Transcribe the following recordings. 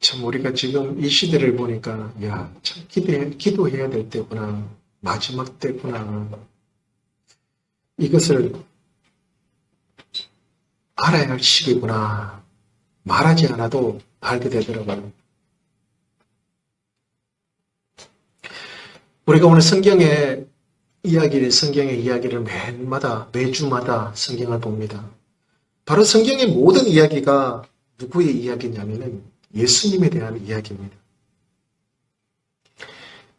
참 우리가 지금 이 시대를 보니까 야, 참 기도해, 기도해야 될 때구나. 마지막 때구나. 이것을 알아야 할 시기구나. 말하지 않아도 알게 되더라고요. 우리가 오늘 성경의 이야기를, 성경의 이야기를 매마다, 매주마다 성경을 봅니다. 바로 성경의 모든 이야기가 누구의 이야기냐면은 예수님에 대한 이야기입니다.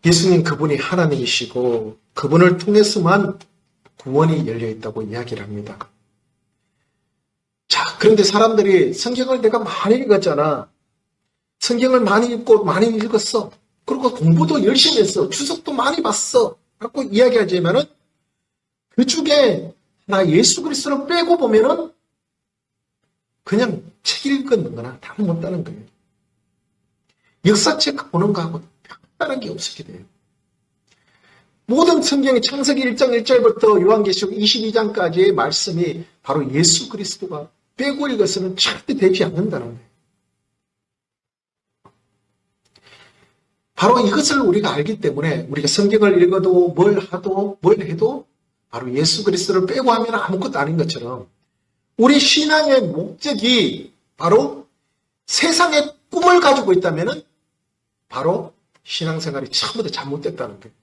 예수님 그분이 하나님이시고 그분을 통해서만 구원이 열려 있다고 이야기를 합니다. 자, 그런데 사람들이 성경을 내가 많이 읽었잖아. 성경을 많이 읽고 많이 읽었어. 그리고 공부도 열심히 했어. 주석도 많이 봤어. 라고 이야기하지만은 그 중에 나 예수 그리스도를 빼고 보면은 그냥 책 읽는 거나 다름 없다는 거예요. 역사책 보는 거하고 별다른 게 없었게 돼요. 모든 성경의 창세기 1장 1절부터 요한계시록 22장까지의 말씀이 바로 예수 그리스도가 빼고 읽어서는 절대 되지 않는다는 거예요. 바로 이것을 우리가 알기 때문에 우리가 성경을 읽어도 뭘 하도 뭘 해도 바로 예수 그리스도를 빼고 하면 아무것도 아닌 것처럼 우리 신앙의 목적이 바로 세상의 꿈을 가지고 있다면 바로 신앙생활이 처음부터 잘못됐다는 거예요.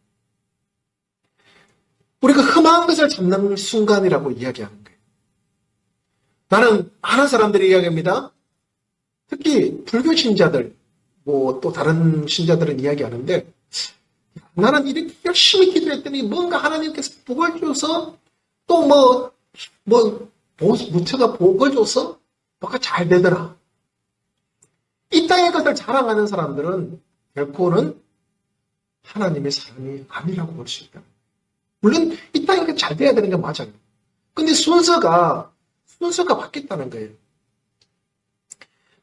우리가 흠한 것을 잡는 순간이라고 이야기하는 거예요. 나는 많은 사람들이 이야기합니다. 특히 불교 신자들, 뭐 또 다른 신자들은 이야기하는데 나는 이렇게 열심히 기도했더니 뭔가 하나님께서 복을 줘서 또 뭐, 뭐, 무처가 복을 줘서 뭐가 잘 되더라. 이 땅의 것을 자랑하는 사람들은 결코는 하나님의 사람이 아니라고 볼 수 있다. 물론 이 땅의 것잘 돼야 되는 게 맞아요. 근데 순서가, 순서가 바뀌었다는 거예요.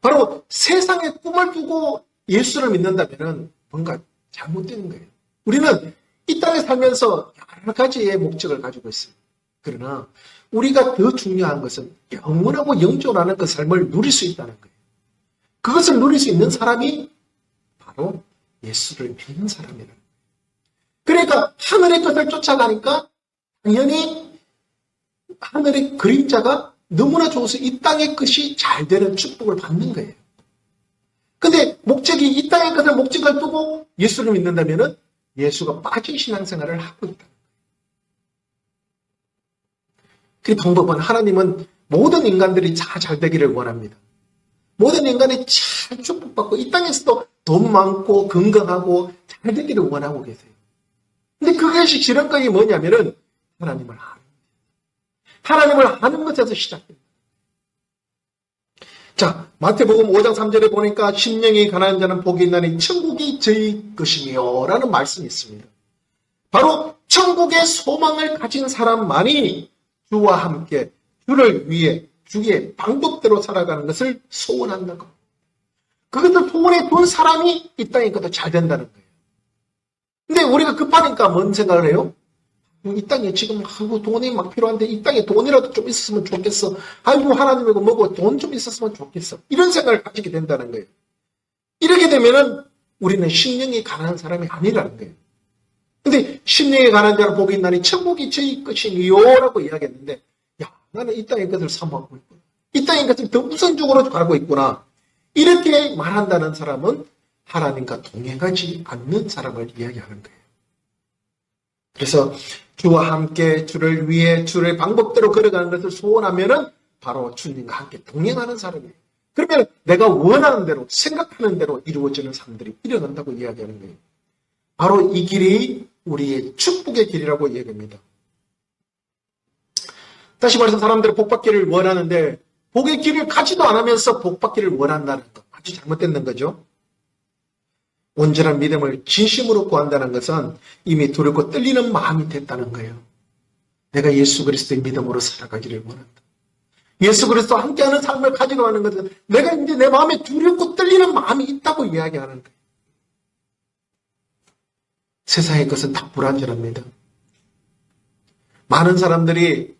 바로 세상에 꿈을 두고 예수를 믿는다면 뭔가 잘못되는 거예요. 우리는 이 땅에 살면서 여러 가지의 목적을 가지고 있어요. 그러나 우리가 더 중요한 것은 영원하고 영존하는 그 삶을 누릴 수 있다는 거예요. 그것을 누릴 수 있는 사람이 바로 예수를 믿는 사람이라는 거예요. 그러니까 하늘의 것을 쫓아가니까 당연히 하늘의 그림자가 너무나 좋아서 이 땅의 것이 잘 되는 축복을 받는 거예요. 근데 목적이 이 땅의 것을 목적을 두고 예수를 믿는다면 예수가 빠진 신앙생활을 하고 있다. 그 방법은 하나님은 모든 인간들이 다 잘 되기를 원합니다. 모든 인간이 잘 축복받고 이 땅에서도 돈 많고 건강하고 잘 되기를 원하고 계세요. 근데 그것이 지름까지 뭐냐면은 하나님을 아는 하나님을 아는 것에서 시작됩니다. 자, 마태복음 5장 3절에 보니까 심령이 가난한 자는 복이 있나니 천국이 저희 것이며 라는 말씀이 있습니다. 바로 천국의 소망을 가진 사람만이 주와 함께 주를 위해 주의 방법대로 살아가는 것을 소원한다고. 그것을 소원해 둔 사람이 이 땅에 것도 잘 된다는 거예요. 근데 우리가 급하니까 뭔 생각을 해요? 이 땅에 지금 아이고 돈이 막 필요한데 이 땅에 돈이라도 좀 있었으면 좋겠어. 아이고 하나님이고 뭐고 돈 좀 있었으면 좋겠어. 이런 생각을 가지게 된다는 거예요. 이렇게 되면은 우리는 심령이 가난한 사람이 아니라는 거예요. 근데 심령이 가난한 자는 복이 있나니 천국이 저희 것이니요라고 이야기했는데 야 나는 이 땅의 것을 사모하고 있구나. 이 땅의 것을 더 우선적으로 가고 있구나. 이렇게 말한다는 사람은 하나님과 동행하지 않는 사람을 이야기하는 거예요. 그래서 주와 함께 주를 위해 주를 방법대로 걸어가는 것을 소원하면은 바로 주님과 함께 동행하는 사람이에요. 그러면 내가 원하는 대로 생각하는 대로 이루어지는 사람들이 일어난다고 이야기하는 거예요. 바로 이 길이 우리의 축복의 길이라고 이야기합니다. 다시 말해서 사람들은 복받기를 원하는데 복의 길을 가지도 않으면서 복받기를 원한다는 것 아주 잘못된 거죠. 온전한 믿음을 진심으로 구한다는 것은 이미 두렵고 떨리는 마음이 됐다는 거예요. 내가 예수 그리스도의 믿음으로 살아가기를 원한다. 예수 그리스도와 함께하는 삶을 가지고 하는 것은 내가 이제 내 마음에 두렵고 떨리는 마음이 있다고 이야기하는 거예요. 세상의 것은 다 불안전합니다. 많은 사람들이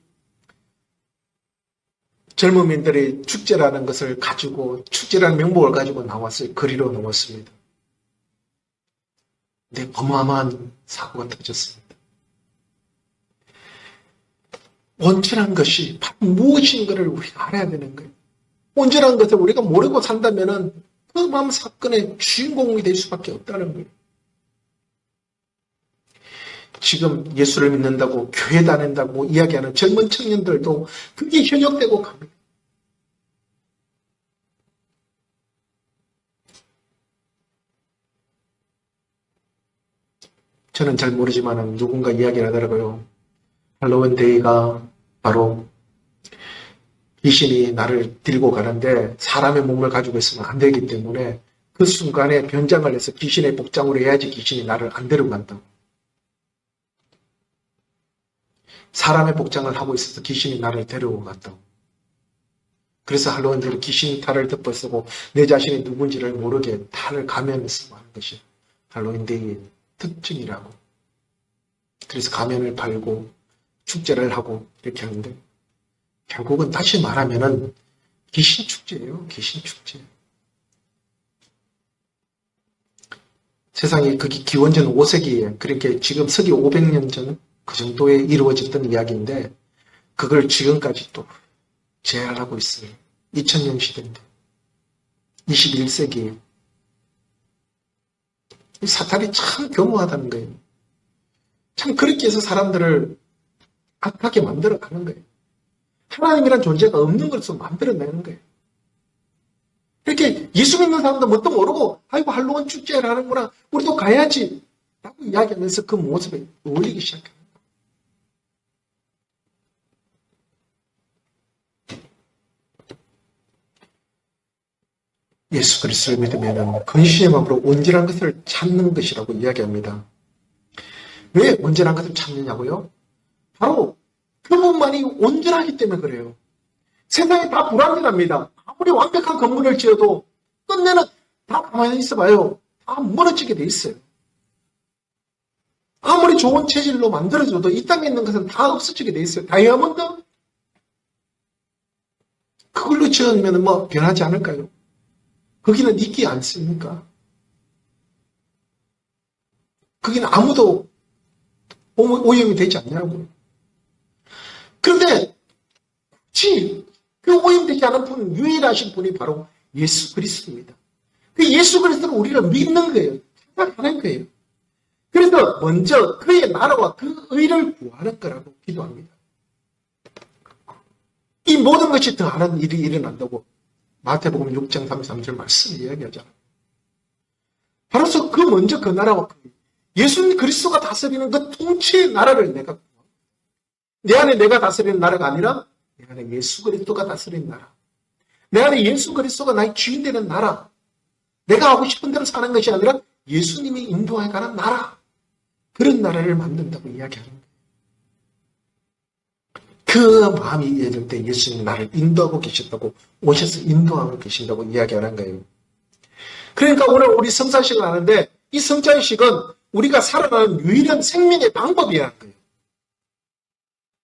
젊은이들이 축제라는 것을 가지고 축제라는 명목을 가지고 나왔어요. 거리로 나왔습니다. 근데 어마어마한 사고가 터졌습니다. 온전한 것이 무엇인가를 우리가 알아야 되는 거예요. 온전한 것을 우리가 모르고 산다면은 그 마음 사건의 주인공이 될 수밖에 없다는 거예요. 지금 예수를 믿는다고 교회 다닌다고 이야기하는 젊은 청년들도 그게 현역되고 갑니다. 저는 잘 모르지만 누군가 이야기를 하더라고요. 할로윈 데이가 바로 귀신이 나를 들고 가는데 사람의 몸을 가지고 있으면 안 되기 때문에 그 순간에 변장을 해서 귀신의 복장으로 해야지 귀신이 나를 안 데려간다. 사람의 복장을 하고 있어서 귀신이 나를 데려오고 갔다고. 그래서 할로윈 데이는 귀신이 탈을 덮어쓰고 내 자신이 누군지를 모르게 탈을 가면해서 하는 것이 할로윈 데이의 특징이라고. 그래서 가면을 팔고 축제를 하고 이렇게 하는데 결국은 다시 말하면은 귀신 축제예요. 귀신 축제. 세상에 그게 기원전 5세기에 그렇게 지금 서기 500년 전 그 정도에 이루어졌던 이야기인데 그걸 지금까지 또 재현하고 있어요. 2000년 시대인데 21세기에 이 사탄이 참 교모하다는 거예요. 참 그렇게 해서 사람들을 악하게 만들어 가는 거예요. 하나님이란 존재가 없는 것으로 만들어내는 거예요. 이렇게 예수 믿는 사람도 뭣도 모르고 아이고 할로윈 축제를 하는구나 우리도 가야지 라고 이야기하면서 그 모습에 어울리기 시작합니 예수 그리스도를 믿으면 근신의 마음으로 온전한 것을 찾는 것이라고 이야기합니다. 왜 온전한 것을 찾느냐고요? 바로 그분만이 온전하기 때문에 그래요. 세상이 다 불완전합니다. 아무리 완벽한 건물을 지어도 끝내는 다 가만히 있어봐요. 다 무너지게 돼 있어요. 아무리 좋은 체질로 만들어줘도 이 땅에 있는 것은 다 없어지게 돼 있어요. 다이아몬드? 그걸로 지으면 뭐 변하지 않을까요? 거기는 있기 않습니까? 거기는 아무도 오염이 되지 않냐고. 그런데 굳이 그 오염되지 않은 분, 유일하신 분이 바로 예수 그리스도입니다. 그 예수 그리스도를 우리가 믿는 거예요. 생각하는 거예요. 그래서 먼저 그의 나라와 그 의를 구하는 거라고 기도합니다. 이 모든 것이 더하는 일이 일어난다고 마태복음 6장 33절 말씀을 이야기하잖아요. 바로서 그 먼저 그 나라와 그 예수님 그리스도가 다스리는 그 통치의 나라를 내가 내 안에 내가 다스리는 나라가 아니라 내 안에 예수 그리스도가 다스리는 나라. 내 안에 예수 그리스도가 나의 주인 되는 나라. 내가 하고 싶은 대로 사는 것이 아니라 예수님이 인도해 가는 나라. 그런 나라를 만든다고 이야기하는 거예요. 그 마음이 이해될 때 예수님 나를 인도하고 계셨다고 오셔서 인도하고 계신다고 이야기하는 거예요. 그러니까 오늘 우리 성사식을 하는데 이 성찬식은 우리가 살아가는 유일한 생명의 방법이라는 거예요.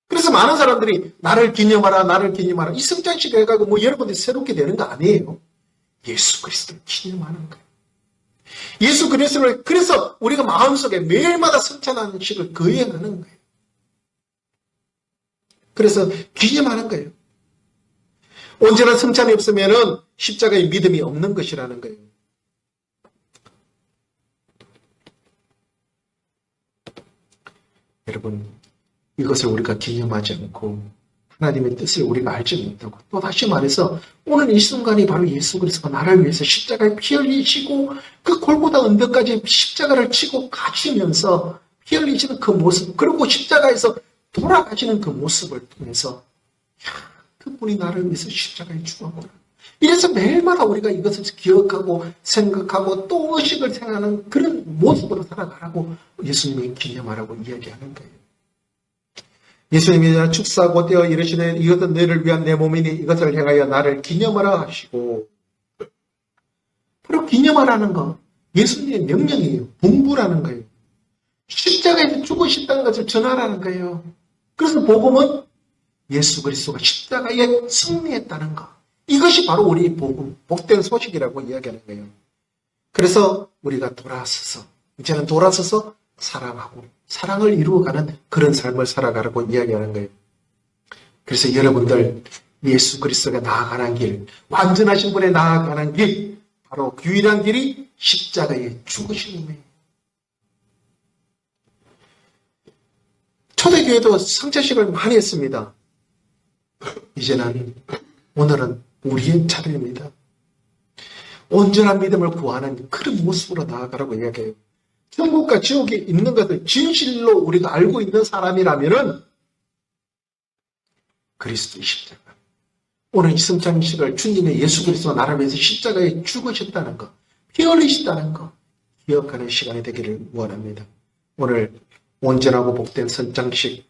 그래서 많은 사람들이 나를 기념하라, 나를 기념하라. 이 성찬식 해가지고 뭐 여러분들이 새롭게 되는 거 아니에요. 예수 그리스도를 기념하는 거예요. 예수 그리스도를, 그래서 우리가 마음속에 매일마다 성찬하는 식을 거행하는 거예요. 그래서 기념하는 거예요. 온전한 성찬이 없으면은 십자가의 믿음이 없는 것이라는 거예요. 여러분, 이것을 우리가 기념하지 않고 하나님의 뜻을 우리가 알지 못하고 또 다시 말해서 오늘 이 순간이 바로 예수 그리스도가 나를 위해서 십자가에 피 흘리시고 그 골고다 언덕까지 십자가를 치고 가시면서 피 흘리시는 그 모습 그리고 십자가에서 돌아가시는 그 모습을 통해서 야, 그분이 나를 위해서 십자가에 죽었구나. 이래서 매일마다 우리가 이것을 기억하고 생각하고 또 의식을 생각하는 그런 모습으로 살아가라고 예수님이 기념하라고 이야기하는 거예요. 예수님이 축사하고 떼어 이르시되 이것은 너희를 위한 내 몸이니 이것을 행하여 나를 기념하라 하시고 바로 기념하라는 거 예수님의 명령이에요. 분부라는 거예요. 십자가에서 죽으셨다는 것을 전하라는 거예요. 그래서 복음은 예수 그리스도가 십자가에 승리했다는 것. 이것이 바로 우리 복음, 복된 소식이라고 이야기하는 거예요. 그래서 우리가 돌아서서, 이제는 돌아서서 사랑하고, 사랑을 이루어가는 그런 삶을 살아가라고 이야기하는 거예요. 그래서 여러분들, 예수 그리스도가 나아가는 길, 완전하신 분의 나아가는 길, 바로 그 유일한 길이 십자가에 죽으심이에요. 초대교회도 성찬식을 많이 했습니다. 이제는 오늘은 우리의 차례입니다. 온전한 믿음을 구하는 그런 모습으로 나아가라고 이야기해요. 천국과 지옥에 있는 것을 진실로 우리가 알고 있는 사람이라면은 그리스도의 십자가. 오늘 이 성찬식을 주님의 예수 그리스도가 나를 위해서 십자가에 죽으셨다는 것, 피 흘리셨다는 것 기억하는 시간이 되기를 원합니다. 오늘 온전하고 복된 선장식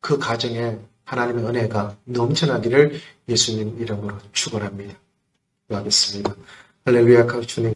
그 가정에 하나님의 은혜가 넘쳐나기를 예수님 이름으로 축원합니다. 기도하겠습니다. 할렐루야 주님